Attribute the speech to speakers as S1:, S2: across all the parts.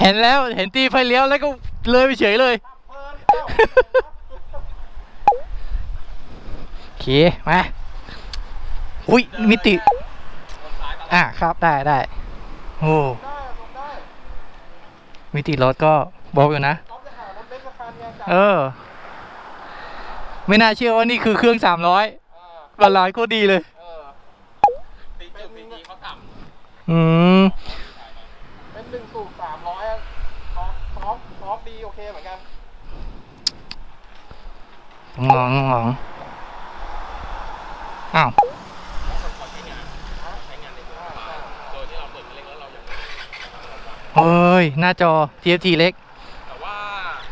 S1: เห็นแล้วเห็นตีไฟเลี้ยวแล้วก็เลยไปเฉยเลยโอเคมาอุ้ยมิติ อะครับได้ได้โอ้มิติรถก็บอกอยู่นะ เออ ไม่น่าเชื่อว่านี่คือเครื่องสามร้อยบาลานซ์โคตรดีเลย
S2: ตีจุดตีจีเขาต่
S1: อืม
S3: เป็นหนึ่งสูบสามร้อยซอฟซอฟซอฟดีโอเคเหมือนกัน
S1: งองงองอ้าวำ
S2: ใช้งานใช้งานในเมืองมาโดยที่เราเปิดเล็กแล้วเรายัง
S1: เฮ้ย หน้าจอ TFT เล็ก
S2: แต่ว่า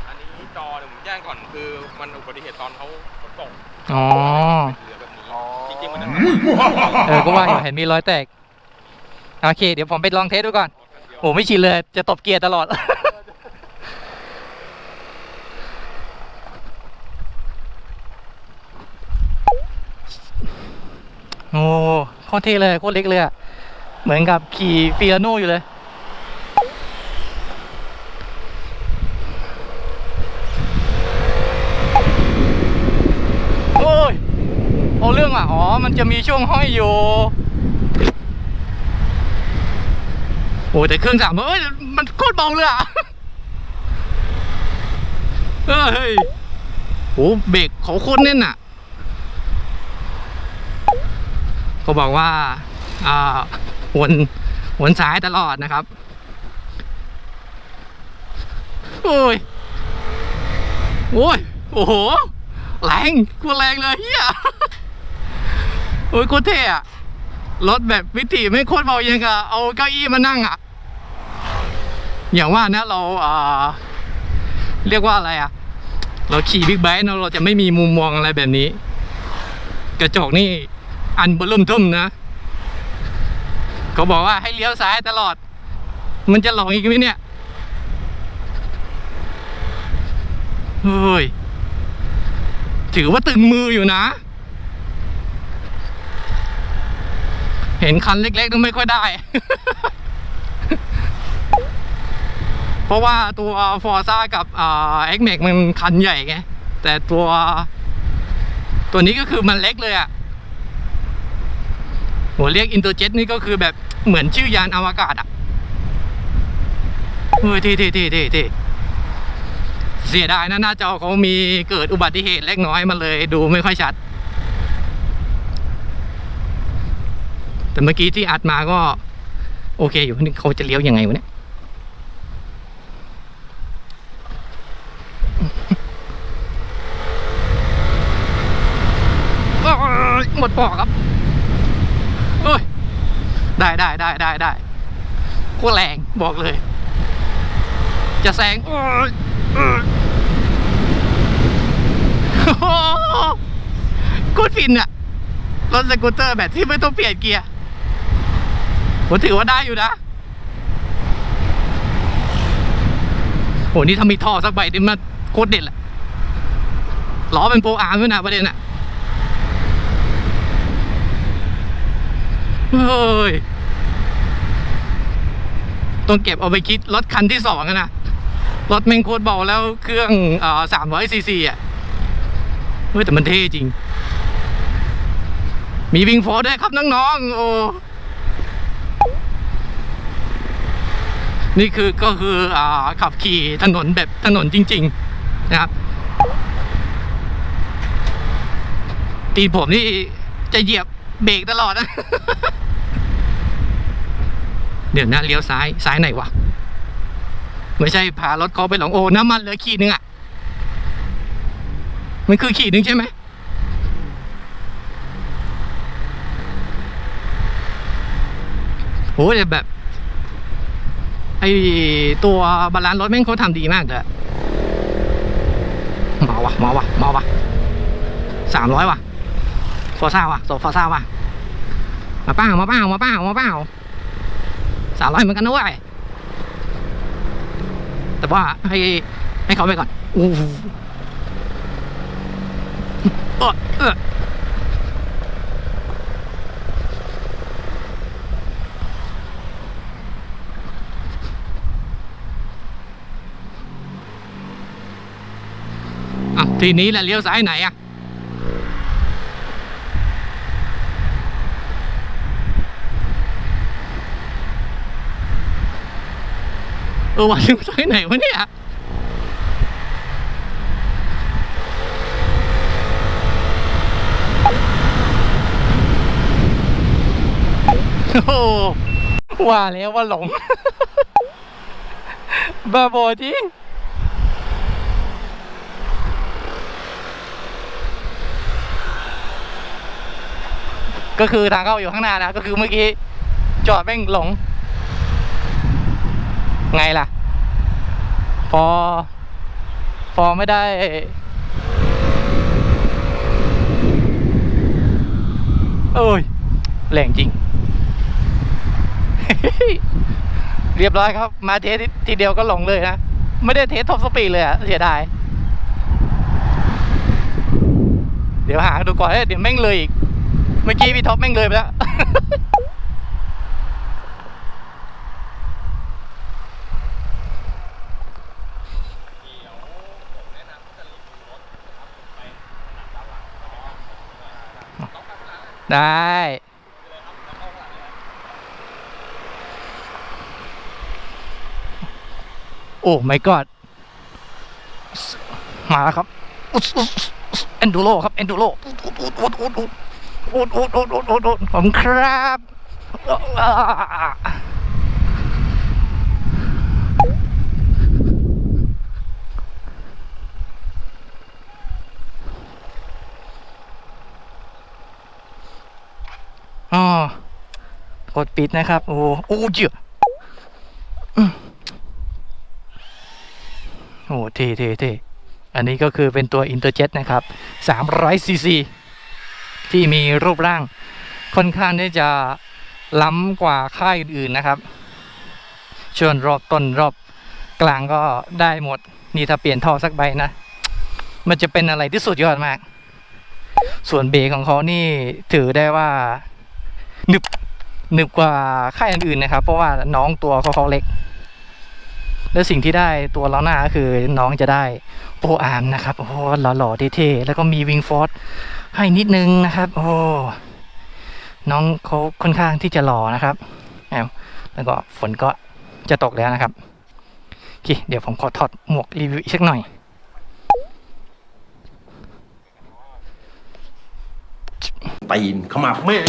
S2: อันนี้จอเนี่ยผมแจ้งก่อนคือ มันอุบัติเหตุตอนเขาฝนตก
S1: อ๋อ
S2: เหลือแบบนี้จริงๆมันจะ
S1: เออก็ว่าอยู่เห็นมีรอยแตก โอเค เดี๋ยวผมไปลองเทสดูก่อนโอ้ไม่ชินเลย จะตบเกียร์ตลอด โอ้โคตรเท่เลยโคตรเล็กเลยอะเหมือนกับขี่ฟิอาโนอยู่เลย โอ้ยเอาเรื่องอะ อ๋อ มันจะมีช่วงห้อยอยู่โอ้แต่เครื่องสามเอ้ยมันโคตรเบาเลยอะเฮ้ยโอ้เบรกเขาโคตรแน่นอะก็บอกว่า อ่าวนวนซ้ายตลอดนะครับ โอ้ย โอ้ย โอ้โห แรงกูแรงเลยเฮีย โอ้ยโคตรเท่อะรถแบบวิถีไม่โคตรเบาเยังกับเอาเก้าอี้มานั่งอะอย่างว่านะเราอ่าเรียกว่าอะไรอะเราขี่บิ๊กไบค์เนอะเราจะไม่มีมุมมองอะไรแบบนี้ กระจกนี่อันเบลุ่มทุ่มนะเขาบอกว่าให้เลี้ยวซ้ายตลอด มันจะหลงอีกไหมเนี่ยเฮ้ยถือว่าตึงมืออยู่นะ เห็นคันเล็กๆก็ไม่ค่อยได้ เพราะว่าตัวฟอร์ซ่ากับเอ็กเมกมันคันใหญ่ไง แต่ตัว ตัวนี้ก็คือมันเล็กเลยอะ่ะโหเรียกอินเตอร์เจ็ตนี่ก็คือแบบเหมือนชื่อยานอวกาศอะ่ะเฮ้ยเท่เท่เท่เท่เท่เสียดายนะหน้าจอเขามีเกิดอุบัติเหตุเล็กน้อยมาเลยดูไม่ค่อยชัด แต่เมื่อกี้ที่อัดมาก็ โอเคอยู่นี่เขาจะเลี้ยวยังไงวะเนี่ยหมดปอกครับโอ้ยได้ได้ได้ได้ได้โคตรแรงบอกเลย จะแซงโอ้ยโอ้ยโอ้โหโคตรฟินอะรถสกูตเตอร์แบบที่ไม่ต้องเปลี่ยนเกียร์ ผมถือว่าได้อยู่นะโหนี่ถ้ามีท่อสักใบนี่มันโคตรเด็ดแหละล้อเป็นโปรอาร์มด้วยนะประเด็นอะเฮ้ย ต้องเก็บเอาไปคิดรถคันที่สองนะ รถแม่งโคตรเบาแล้วเครื่องสามร้อยซีซีอะ เฮ้ย แต่มันเท่จริง มีวิงโฟด้วยครับน้องๆ โอ้ นี่คือก็คืออ่าขับขี่ถนนแบบถนนจริง ๆ นะครับ ตีผมนี่จะเหยียบเบรกตลอดนะ เดี๋ยวนะเลี้ยวซ้ายซ้ายไหนวะ ไม่ใช่พารถเขาไปหลงโอ้น้ำมันเหลือขีดนึงอะ่ะ มันคือขีดนึงใช่ไหมโหแต่แบบ ไอตัวบาลานซ์รถแม่งเขาทำดีมากเลยอมาวะมาวะมาวะสามร้อยวะฟอร์ซ่าวะโซฟอร์ซ่าวะมาเป้ามาเป้ามาเป้ามาเป้าสามร้อยเหมือนกันนะเว้ยแต่ว่าให้ให้เขาไปก่อนอู้หูอเออ ทีนี้แหละเลี้ยวซ้ายไหนอะเออว่าเลี้ยวซ้ายไหนวะเนี่ยโอ้ว่าแล้วว่าหลงบ้าบอจริง ก็คือทางเข้าอยู่ข้างหน้านะก็คือเมื่อกี้จอดแม่งหลง ไงล่ะ พอ พอไม่ได้เอ้ยแรงจริง เรียบร้อยครับ มาเทสทีเดียวก็หลงเลยนะ ไม่ได้เทสท็อปสปีดเลยอะเสียดาย เดี๋ยวหาดูก่อนเอ้เดี๋ยวแม่งเลยอีก เมื่อกี้พี่ท็อปแม่งเลยไปแล้ว ได้โอ้ my god มาแล้วครับเอนดูโรครับเอนดูโร อุดอุดอุดอุดอุดอุดผมครับกดปิดนะครับ โอ้โอ้เจือโอ้เท่เท่เท่อันนี้ก็คือเป็นตัวอินเตอร์เจ็ตนะครับ300ซีซี ที่มีรูปร่างค่อนข้างที่จะล้ำกว่าค่ายอื่นๆนะครับช่วงรอบต้นรอบกลางก็ได้หมด นี่ถ้าเปลี่ยนท่อสักใบนะ มันจะเป็นอะไรที่สุดยอดมาก ส่วนเบรกของเขานี่ถือได้ว่าหนึบหนึบกว่าค่ายอื่นๆนะครับ เพราะว่าน้องตัวเขาเขาเล็ก และสิ่งที่ได้ตัวล้อหน้าก็คือน้องจะได้โปรอาร์มนะครับ โอ้โหหล่อๆเท่ๆแล้วก็มีวิงฟอร์ส ให้นิดนึงนะครับ โอ้น้องเขาค่อนข้างที่จะหล่อนะครับแอมแล้วก็ฝนก็จะตกแล้วนะครับโอเคเดี๋ยวผมขอถอดหมวกรีวิวอีกสักหน่อย
S4: ตีนเข้ามาแม่ง